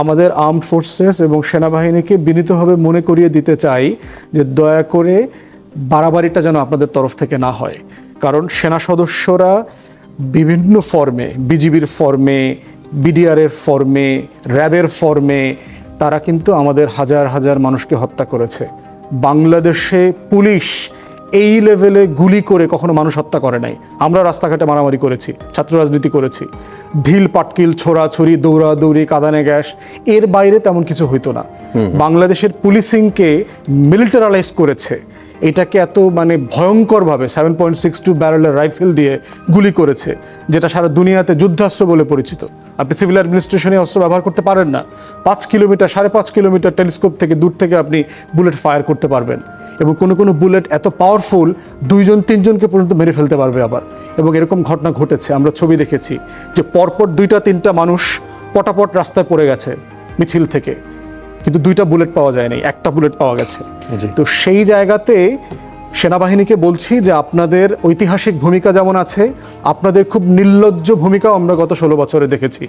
আমাদের arm forces এবং সেনাবাহিনীকে বিনীতভাবে মনে করিয়ে দিতে চাই যে দয়া করে বাড়াবাড়িটা যেন আপনাদের তরফ থেকে না হয়। কারণ সেনা সদস্যরা বিভিন্ন ফর্মে, বিজিবির ফর্মে, বিডিআরের ফর্মে, র্যাবের ফর্মে, তারা কিন্তু আমাদের হাজার হাজার মানুষকে হত্যা করেছে। বাংলাদেশে পুলিশ এই লেভেলে গুলি করে কখনো মানুষ হত্যা করে নাই। আমরা রাস্তাঘাটে মারামারি করেছি ছাত্র রাজনীতি করেছি। ঢিল পাটকিল ছোড়াছড়ি দৌড়াদৌড়ি কাদানে গ্যাস এর বাইরে তেমন কিছু হইতো না। বাংলাদেশের পুলিশিংকে মিলিটারালাইজ করেছে। এটাকে এত মানে ভয়ঙ্করভাবে সেভেন পয়েন্ট সিক্স টু ব্যারেলের রাইফেল দিয়ে গুলি করেছে যেটা সারা দুনিয়াতে যুদ্ধাস্ত্র বলে পরিচিত। আপনি সিভিল অ্যাডমিনিস্ট্রেশনে অস্ত্র ব্যবহার করতে পারেন না। পাঁচ কিলোমিটার সাড়ে পাঁচ কিলোমিটার টেলিস্কোপ থেকে দূর থেকে আপনি বুলেট ফায়ার করতে পারবেন। এবং কোনো কোনো বুলেট এত পাওয়ারফুল দুইজন তিনজনকে পর্যন্ত মেরে ফেলতে পারবে আবার। এবং এরকম ঘটনা ঘটেছে আমরা ছবি দেখেছি যে পরপর দুইটা তিনটা মানুষ পটাপট রাস্তায় পড়ে গেছে মিছিল থেকে। কিন্তু দুইটা বুলেট পাওয়া যায়নি একটা বুলেট পাওয়া গেছে। তো সেই জায়গাতে সেনাবাহিনীকে বলছি যে আপনাদের ঐতিহাসিক ভূমিকা যেমন আছে আপনাদের খুব নির্লজ্জ ভূমিকাও আমরা গত ষোলো বছরে দেখেছি।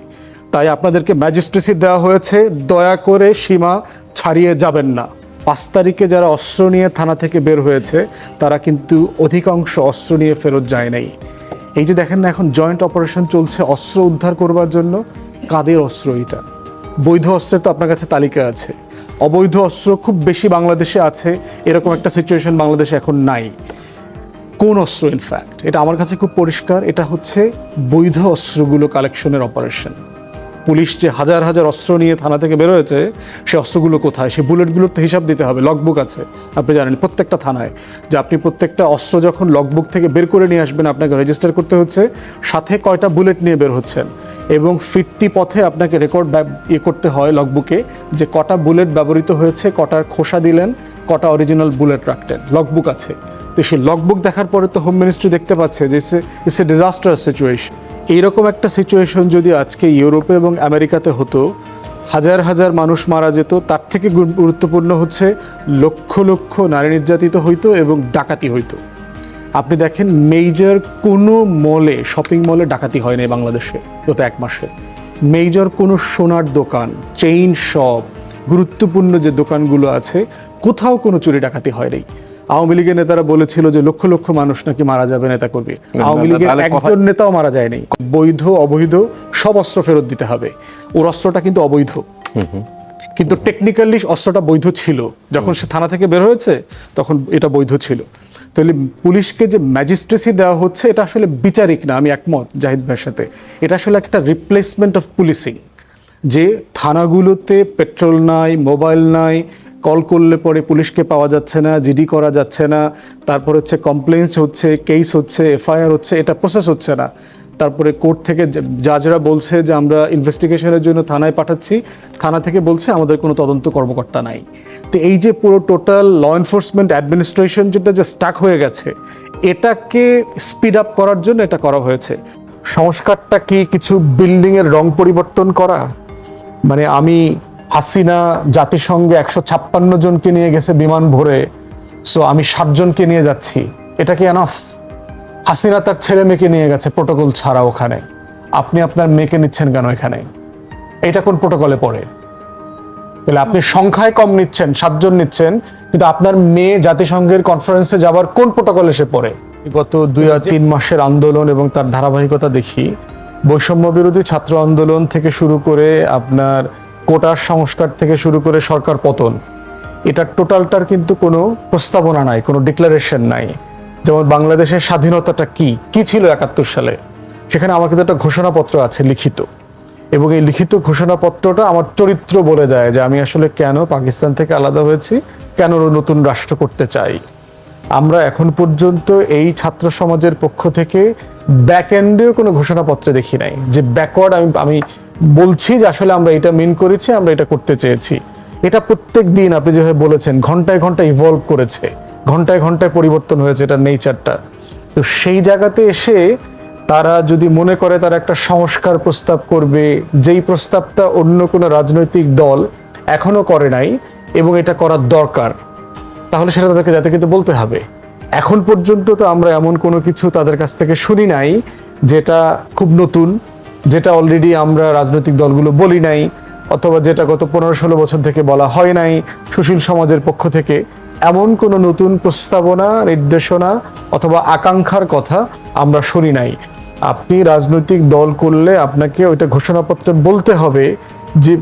তাই আপনাদেরকে ম্যাজিস্ট্রেসি দেওয়া হয়েছে দয়া করে সীমা ছাড়িয়ে যাবেন না। পাঁচ তারিখে যারা অস্ত্র নিয়ে থানা থেকে বের হয়েছে, তারা কিন্তু অধিকাংশ অস্ত্র নিয়ে ফেরত যায় নাই। এই যে দেখেন না, এখন জয়েন্ট অপারেশন চলছে অস্ত্র উদ্ধার করবার জন্য। কাদের অস্ত্র এটা? বৈধ অস্ত্রের তো আপনার কাছে তালিকা আছে। অবৈধ অস্ত্র খুব বেশি বাংলাদেশে আছে, এরকম একটা সিচুয়েশন বাংলাদেশে এখন নাই। কোন অস্ত্র ইনফ্যাক্ট এটা আমার কাছে খুব পরিষ্কার, এটা হচ্ছে বৈধ অস্ত্রগুলো কালেকশনের অপারেশন পুলিশ যে হাজার হাজার অস্ত্র নিয়ে থানা থেকে বেরোয়েছে, সে অস্ত্রগুলো কোথায়? সে বুলেটগুলোর তো হিসাব দিতে হবে লগবুক আছে। আপনি জানেন, প্রত্যেকটা থানায় যে আপনি প্রত্যেকটা অস্ত্র যখন লগবুক থেকে বের করে নিয়ে আসবেন, আপনাকে রেজিস্টার করতে হচ্ছে, সাথে কয়টা বুলেট নিয়ে বের হচ্ছেন। এবং ফিরতি পথে আপনাকে রেকর্ড ইয়ে করতে হয় লগবুকে যে কটা বুলেট ব্যবহৃত হয়েছে, কটার খোসা দিলেন, কটা অরিজিনাল বুলেট রাখতেন লগবুক আছে। তো সেই লগবুক দেখার পরে তো হোম মিনিস্ট্রি দেখতে পাচ্ছে যে ইটস এ ডিজাস্টার সিচুয়েশন এইরকম একটা সিচুয়েশন যদি আজকে ইউরোপে এবং আমেরিকাতে হতো, হাজার হাজার মানুষ মারা যেত, তার থেকে গুরুত্বপূর্ণ হচ্ছে লক্ষ লক্ষ নারী নির্যাতিত হইতো এবং ডাকাতি হইতো। আপনি দেখেন মেজর কোনো মলে শপিং মলে ডাকাতি হয় নাই বাংলাদেশে গত এক মাসে। মেজর কোনো সোনার দোকান চেইন শপ গুরুত্বপূর্ণ যে দোকানগুলো আছে, কোথাও কোনো চুরি ডাকাতি হয়নি আওয়ামী লীগের নেতারা বলেছিল যে লক্ষ লক্ষ মানুষ নাকি মারা যাবে নেতা করবে আওয়ামী লীগের একজন নেতাও মারা যায়নি। বৈধ অবৈধ সব অস্ত্র ফেরত দিতে হবে। ওর অস্ত্রটা কিন্তু অবৈধ। কিন্তু টেকনিক্যালি অস্ত্রটা বৈধ ছিল। যখন সে থানা থেকে বের হয়েছে তখন এটা বৈধ ছিল। তাহলে পুলিশকে যে ম্যাজিস্ট্রেসি দেওয়া হচ্ছে এটা আসলে বিচারিক না আমি একমত জাহিদ ভাইয়ের সাথে। এটা আসলে একটা রিপ্লেসমেন্ট অফ পুলিশিং যে থানাগুলোতে পেট্রোল নাই মোবাইল নাই কল করলে পরে পুলিশকে পাওয়া যাচ্ছে না, জিডি করা যাচ্ছে না, তারপর হচ্ছে কমপ্লেন্স হচ্ছে কেস হচ্ছে, এফআইআর হচ্ছে, এটা প্রসেস হচ্ছে না। তারপরে কোর্ট থেকে জাজরা বলছে যে আমরা ইনভেস্টিগেশনের জন্য থানায় পাঠাচ্ছি, থানা থেকে বলছে আমাদের কোনো তদন্ত কর্মকর্তা নাই। তো এই যে পুরো টোটাল ল এনফোর্সমেন্ট অ্যাডমিনিস্ট্রেশন যেটা যে স্টাক হয়ে গেছে, এটাকে স্পিড আপ করার জন্য এটা করা হয়েছে। সংস্কারটা কি কিছু বিল্ডিংয়ের রং পরিবর্তন করা? মানে আমি হাসিনা জাতিসংঘে একশো ছাপ্পান্ন জনকে নিয়ে গেছে বিমান ভরে। সো আমি সাতজনকে নিয়ে যাচ্ছি। এটা কি এনাফ হাসিনা তার ছেলে মেয়েকে নিয়ে গেছে প্রোটোকল ছাড়া ওখানে। আপনি আপনার মেয়েকে নিচ্ছেন কেন এখানে? এটা কোন প্রোটোকলে পড়ে? তাহলে আপনি সংখ্যায় কম নিচ্ছেন সাতজন নিচ্ছেন, কিন্তু আপনার মেয়ে জাতিসংঘের কনফারেন্সে যাবার কোন প্রোটোকলে সে পড়ে? গত দুই তিন মাসের আন্দোলন এবং তার ধারাবাহিকতা দেখি। বৈষম্য বিরোধী ছাত্র আন্দোলন থেকে শুরু করে আপনার কোটার সংস্কার থেকে শুরু করে সরকার পতন এটার টোটালটার কিন্তু কোনো প্রস্তাবনা নাই, কোনো ডিক্লারেশন নাই। যেমন বাংলাদেশের স্বাধীনতাটা কি? কি ছিল একাত্তর সালে? সেখানে আমার কিন্তু একটা ঘোষণাপত্র আছে লিখিত। এবং এই লিখিত ঘোষণাপত্রটা আমার চরিত্র বলে দেয় যে আমি আসলে কেন পাকিস্তান থেকে আলাদা হয়েছি, কেন নতুন রাষ্ট্র করতে চাই। আমরা এখন পর্যন্ত এই ছাত্র সমাজের পক্ষ থেকে ব্যাক এন্ডেও কোনো ঘোষণাপত্রে দেখি নাই যে ব্যাকওয়ার্ড আমি আমি বলছি যে আসলে আমরা এটা মিন করেছি, আমরা এটা করতে চেয়েছি। এটা প্রত্যেক দিন আপনি যেভাবে বলেছেন, ঘন্টায় ঘন্টায় ইভলভ করেছে, ঘন্টায় ঘন্টায় পরিবর্তন হয়েছে এটার নেচারটা তো সেই জায়গাতে এসে তারা যদি মনে করে তারা একটা সংস্কার প্রস্তাব করবে, যেই প্রস্তাবটা অন্য কোনো রাজনৈতিক দল এখনও করে নাই এবং এটা করার দরকার, তাহলে সেটা তাদেরকে যাতে কিন্তু বলতে হবে। এখন পর্যন্ত তো আমরা এমন কোনো কিছু তাদের কাছ থেকে শুনি নাই, যেটা খুব নতুন যেটা অলরেডি আমরা রাজনৈতিক দলগুলো বলি নাই, অথবা যেটা গত পনেরো ষোলো বছর থেকে বলা হয় নাই, সুশীল সমাজের পক্ষ থেকে এমন কোনো নতুন প্রস্তাবনা, নির্দেশনা অথবা আকাঙ্ক্ষার কথা আমরা শুনি নাই। আপনি রাজনৈতিক দল করলে আপনাকে ওইটা ঘোষণাপত্রে বলতে হবে যে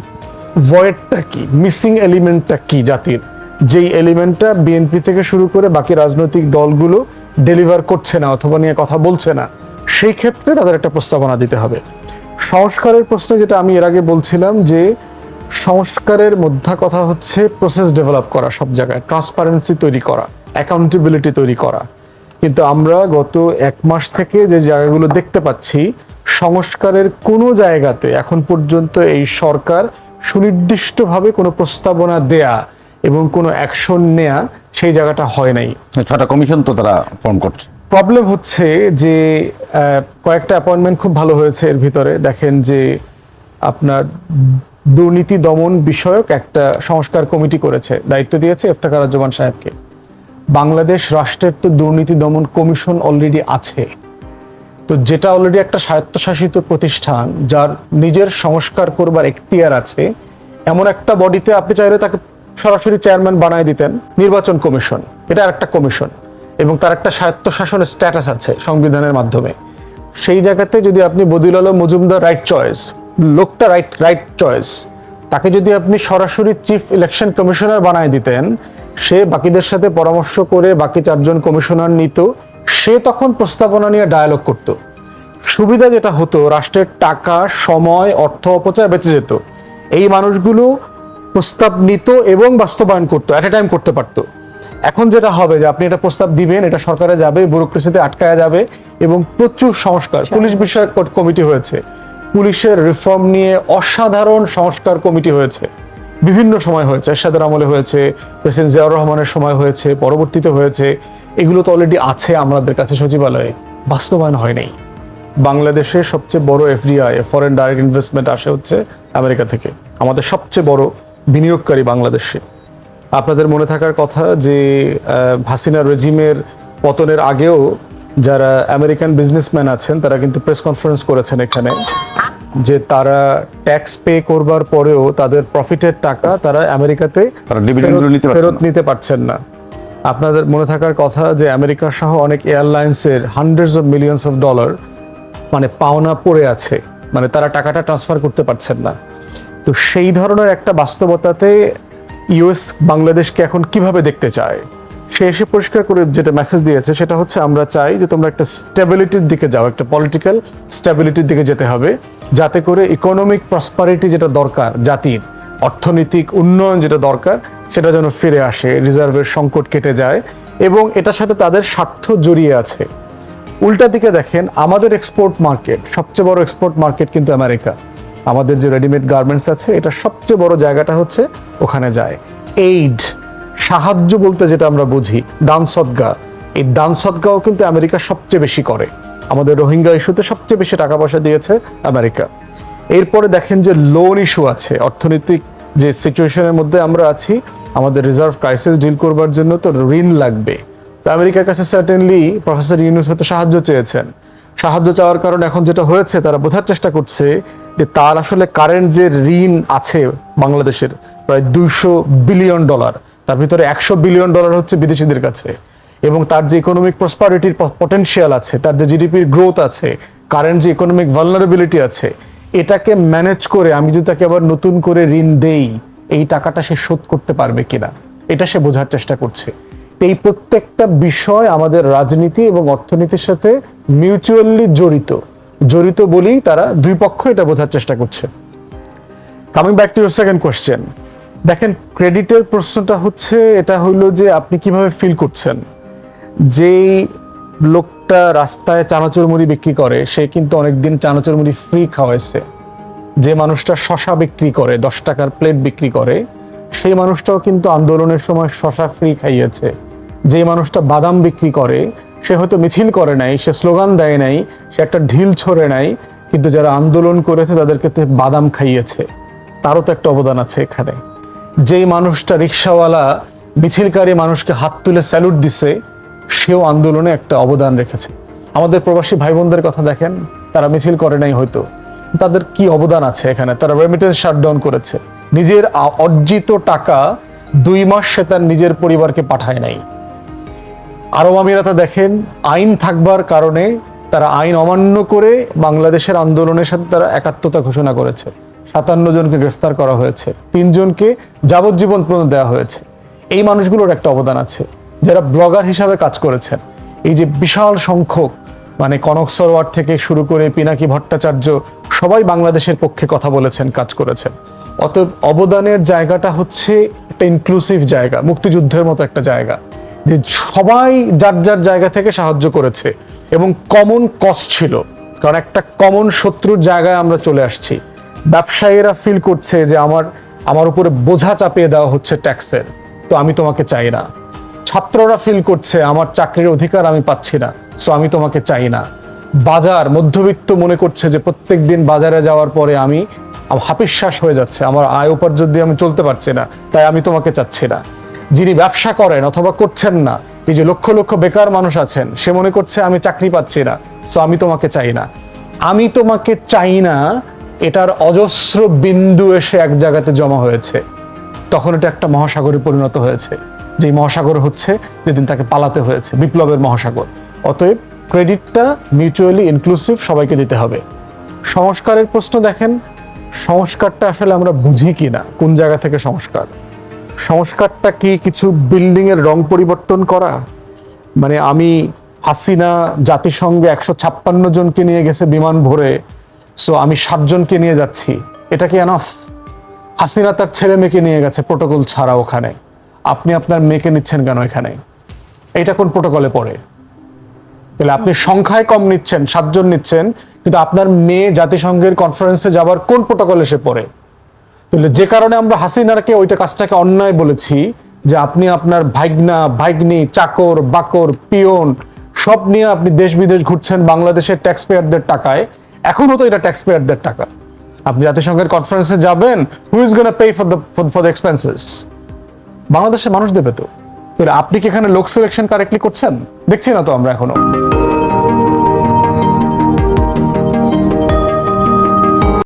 ভয়েডটা কি মিসিং এলিমেন্টটা কি জাতির? যেই এলিমেন্টটা বিএনপি থেকে শুরু করে বাকি রাজনৈতিক দলগুলো ডেলিভার করছে না অথবা নিয়ে কথা বলছে না, সেই ক্ষেত্রে তাদের একটা প্রস্তাবনা দিতে হবে। সংস্কারের প্রশ্নে যেটা আমি এর আগে বলছিলাম যে সংস্কারের মধ্যা কথা হচ্ছে প্রসেস ডেভেলপ করা সব জায়গায় ট্রান্সপারেন্সি তৈরি করা অ্যাকাউন্টেবিলিটি তৈরি করা। কিন্তু আমরা গত এক মাস থেকে যে জায়গাগুলো দেখতে পাচ্ছি, সংস্কারের কোনো জায়গাতে এখন পর্যন্ত এই সরকার সুনির্দিষ্টভাবে কোনো প্রস্তাবনা দেয়া এবং কোনো অ্যাকশন নেয়া সেই জায়গাটা হয় নাই। ছটা কমিশন তো তারা ফর্ম করছে। প্রবলেম হচ্ছে যে কয়েকটা অ্যাপয়েন্টমেন্ট খুব ভালো হয়েছে এর ভিতরে। দেখেন যে, আপনার দুর্নীতি দমন বিষয়ক একটা সংস্কার কমিটি করেছে, দায়িত্ব দিয়েছে ইফতেখারুজ্জামান সাহেবকে। বাংলাদেশ রাষ্ট্রের তো দুর্নীতি দমন কমিশন অলরেডি আছে। তো যেটা অলরেডি একটা স্বায়ত্তশাসিত প্রতিষ্ঠান, যার নিজের সংস্কার করবার এখতিয়ার আছে, এমন একটা বডিতে আপনি চাইলে তাকে সরাসরি চেয়ারম্যান বানায় দিতেন, নির্বাচন কমিশন। এটা একটা কমিশন। এবং তার একটা স্বায়ত্তশাসনের স্ট্যাটাস আছে সংবিধানের মাধ্যমে। সেই জায়গাতে যদি আপনি বদিউল আলম মজুমদার রাইট চয়েস লোকটা রাইট রাইট চয়েস তাকে যদি আপনি সরাসরি চিফ ইলেকশন কমিশনার বানায় দিতেন, সে বাকিদের সাথে পরামর্শ করে বাকি চারজন কমিশনার নিত, সে তখন প্রস্তাবনা নিয়ে ডায়ালগ করত। সুবিধা যেটা হতো, রাষ্ট্রের টাকা, সময়, অর্থ অপচয় বেঁচে যেত। এই মানুষগুলো প্রস্তাব নিত এবং বাস্তবায়ন করতো অ্যাট এ টাইম করতে পারতো। এখন যেটা হবে যে আপনি এটা প্রস্তাব দিবেন এটা সরকারে যাবে ব্যুরোক্রেসিতে আটকায়া যাবে এবং প্রচুর সংস্কার পুলিশ বিষয়ক কমিটি হয়েছে। পুলিশের রিফর্ম নিয়ে অসাধারণ সংস্কার কমিটি হয়েছে। বিভিন্ন সময় হয়েছে এরশাদের আমলে হয়েছে প্রেসিডেন্ট জিয়াউর রহমানের সময় হয়েছে পরবর্তীতে হয়েছে। এগুলো তো অলরেডি আছে আমাদের কাছে সচিবালয়ে বাস্তবায়ন হয় নাই। বাংলাদেশের সবচেয়ে বড় এফডিআই ফরেন ডাইরেক্ট ইনভেস্টমেন্ট আসে হচ্ছে আমেরিকা থেকে। আমাদের সবচেয়ে বড় বিনিয়োগকারী বাংলাদেশে। আপনাদের মনে থাকার কথা যে হাসিনা রেজিমের পতনের আগেও যারা আমেরিকান বিজনেসম্যান আছেন তারা কিন্তু প্রেস কনফারেন্স করেছেন এখানে যে তারা ট্যাক্স পে করবার পরেও তাদের প্রফিটের টাকা তারা আমেরিকাতে ফেরত-। নিতে পারছেন না। আপনাদের মনে থাকার কথা যে আমেরিকা সহ অনেক এয়ারলাইন্সের hundreds of millions of dollar মানে পাওনা পড়ে আছে। মানে তারা টাকাটা ট্রান্সফার করতে পারছেন না। তো সেই ধরনের একটা বাস্তবতাতে ইউএস বাংলাদেশকে এখন কীভাবে দেখতে চায়? সে এসে পরিষ্কার করে যেটা মেসেজ দিয়েছে, সেটা হচ্ছে আমরা চাই যে তোমরা একটা স্টেবিলিটির দিকে যাও, একটা পলিটিক্যাল স্টেবিলিটির দিকে যেতে হবে, যাতে করে ইকোনমিক প্রসপারিটি যেটা দরকার জাতির, অর্থনৈতিক উন্নয়ন যেটা দরকার, সেটা যেন ফিরে আসে রিজার্ভের সংকট কেটে যায় এবং এটার সাথে তাদের স্বার্থ জড়িয়ে আছে। উল্টা দিকে দেখেন, আমাদের এক্সপোর্ট মার্কেট সবচেয়ে বড় এক্সপোর্ট মার্কেট কিন্তু আমেরিকা আমাদের যে রেডিমেড গার্মেন্টস আছে, এটা সবচেয়ে বড় জায়গাটা হচ্ছে ওখানে যায়। এইড সাহায্য বলতে যেটা আমরা বুঝি, দান সদ্গা। এই দান সদ্গাও কিন্তু আমেরিকা সবচেয়ে বেশি করে। আমাদের রোহিঙ্গা ইস্যুতে সবচেয়ে বেশি টাকা পয়সা দিয়েছে আমেরিকা। এরপরে দেখেন যে লোন ইস্যু আছে, অর্থনৈতিক যে সিচুয়েশনের মধ্যে আমরা আছি, আমাদের রিজার্ভ ক্রাইসিস ডিল করবার জন্য তো ঋণ লাগবে। তো আমেরিকার কাছে সার্টেনলি প্রফেসর ইউনুস হয়তো সাহায্য চেয়েছেন। সাহায্য চাওয়ার কারণে এখন যেটা হয়েছে, তারা বোঝার চেষ্টা করছে যে তার আসলে কারেন্ট যে ঋণ আছে বাংলাদেশের, প্রায় দুইশো বিলিয়ন ডলার তার ভিতরে একশো বিলিয়ন ডলার হচ্ছে বিদেশিদের কাছে। এবং তার যে ইকোনমিক প্রসপারিটির পটেনশিয়াল আছে, তার যে জিডিপির গ্রোথ আছে কারেন্ট যে ইকোনমিক ভালনারেবিলিটি আছে, এটাকে ম্যানেজ করে আমি যদি তাকে আবার নতুন করে ঋণ দেই, এই টাকাটা সে শোধ করতে পারবে কিনা? এটা সে বোঝার চেষ্টা করছে। এই প্রত্যেকটা বিষয় আমাদের রাজনীতি এবং অর্থনীতির সাথে মিউচুয়ালি জড়িত। জড়িত বলেই তারা দুই পক্ষ এটা বোঝার চেষ্টা করছে। Coming back to your second question দেখেন, ক্রেডিটের প্রশ্নটা হচ্ছে, এটা হইল যে আপনি কীভাবে ফিল করছেন? যেই লোকটা রাস্তায় চানাচুর মুড়ি বিক্রি করে, সে কিন্তু অনেকদিন চানাচুর মুড়ি ফ্রি খাওয়াইছে। যে মানুষটা শশা বিক্রি করে, দশ টাকার প্লেট বিক্রি করে, সেই মানুষটাও কিন্তু আন্দোলনের সময় শশা ফ্রি খাইয়েছে। যে মানুষটা বাদাম বিক্রি করে সে হয়তো মিছিল করে নাই, সে স্লোগান দেয় নাই, সে একটা ঢিল ছড়ে নাই, কিন্তু যারা আন্দোলন করেছে তাদেরকে বাদাম খাইয়েছে। তারও তো একটা অবদান আছে এখানে। যেই মানুষটা রিক্সাওয়ালা, মিছিলকারী মানুষকে হাত তুলে স্যালুট দিছে, সেও আন্দোলনে একটা অবদান রেখেছে। আমাদের প্রবাসী ভাই বোনদের কথা দেখেন, তারা মিছিল করে নাই হয়তো। তাদের কি অবদান আছে এখানে? তারা রেমিটেন্স শাটডাউন করেছে। নিজের অর্জিত টাকা দুই মাস সে তার নিজের পরিবারকে পাঠায় নাই। আরব আমিরাতে দেখেন, আইন থাকবার কারণে তারা আইন অমান্য করে বাংলাদেশের আন্দোলনের সাথে তারা একাত্মতা ঘোষণা করেছে। সাতান্ন জনকে গ্রেফতার করা হয়েছে তিনজনকে যাবজ্জীবন পর্যন্ত দেওয়া হয়েছে। এই মানুষগুলোর একটা অবদান আছে, যারা ব্লগার হিসাবে কাজ করেছেন। এই যে বিশাল সংখ্যক মানে কনক সরোয়ার থেকে শুরু করে পিনাকি ভট্টাচার্য, সবাই বাংলাদেশের পক্ষে কথা বলেছেন, কাজ করেছেন। অতএব অবদানের জায়গাটা হচ্ছে একটা ইনক্লুসিভ জায়গা, মুক্তিযুদ্ধের মতো একটা জায়গা। যে সবাই যার যার জায়গা থেকে সাহায্য করেছে এবং কমন কস্ট ছিল। কারণ একটা কমন শত্রুর জায়গায় আমরা চলে আসছি। ব্যবসায়ীরা ফিল করছে যে আমার আমার উপরে বোঝা চাপিয়ে দেওয়া হচ্ছে ট্যাক্সের তো আমি তোমাকে চাই না। ছাত্ররা ফিল করছে, আমার চাকরির অধিকার আমি পাচ্ছি না সো আমি তোমাকে চাই না। বাজার, মধ্যবিত্ত মনে করছে যে প্রত্যেক দিন বাজারে যাওয়ার পরে আমি হাপিশ্বাস হয়ে যাচ্ছে, আমার আয় উপার্জন দিয়ে আমি চলতে পারছি না, তাই আমি তোমাকে চাচ্ছি না। যিনি ব্যবসা করেন অথবা করছেন না, এই যে লক্ষ লক্ষ বেকার মানুষ আছেন, সে মনে করছে, আমি চাকরি পাচ্ছি না সো আমি তোমাকে চাই না। আমি তোমাকে চাই না, এটার অজস্র বিন্দু এসে এক জায়গাতে জমা হয়েছে। তখন এটা একটা মহাসাগরে পরিণত হয়েছে। যে মহাসাগর হচ্ছে, যেদিন তাকে পালাতে হয়েছে, বিপ্লবের মহাসাগর। অতএব ক্রেডিটটা মিউচুয়ালি ইনক্লুসিভ সবাইকে দিতে হবে। সংস্কারের প্রশ্ন দেখেন, সংস্কারটা আসলে আমরা বুঝি কি না কোন জায়গা থেকে সংস্কার? সংস্কারটা কি কিছু বিল্ডিং এর রং পরিবর্তন করা? মানে আমি হাসিনা জাতিসংঘে একশো ছাপ্পান্ন জনকে নিয়ে গেছে বিমান ভরে সো আমি সাতজনকে নিয়ে যাচ্ছি। এটা কি এনাফ হাসিনা তার ছেলে মেয়েকে নিয়ে গেছে প্রোটোকল ছাড়া ওখানে। আপনি আপনার মেয়েকে নিচ্ছেন কেন এখানে? এটা কোন প্রোটোকলে পড়ে? তাহলে আপনি সংখ্যায় কম নিচ্ছেন সাতজন নিচ্ছেন কিন্তু আপনার মেয়ে জাতিসংঘের কনফারেন্সে যাবার কোন প্রোটোকলে সে পড়ে? তাহলে যে কারণে আমরা হাসিনারকে ওইটা কাজটাকে অন্যায় বলেছি, যে আপনি আপনার ভাইগনা, ভাইগনি, চাকর, বাকর, পিয়ন, সব নিয়ে আপনি দেশ বিদেশ ঘুরছেন বাংলাদেশের ট্যাক্স পেয়ারদের টাকায় এখনও তো এটা ট্যাক্স পেয়ারদের টাকা। আপনি জাতিসংঘের কনফারেন্সে যাবেন who is gonna pay for the for the expenses বাংলাদেশের মানুষ দেবে তো। আপনি কি এখানে লোক সিলেকশন কারেক্টলি করছেন? দেখছি না তো আমরা এখনও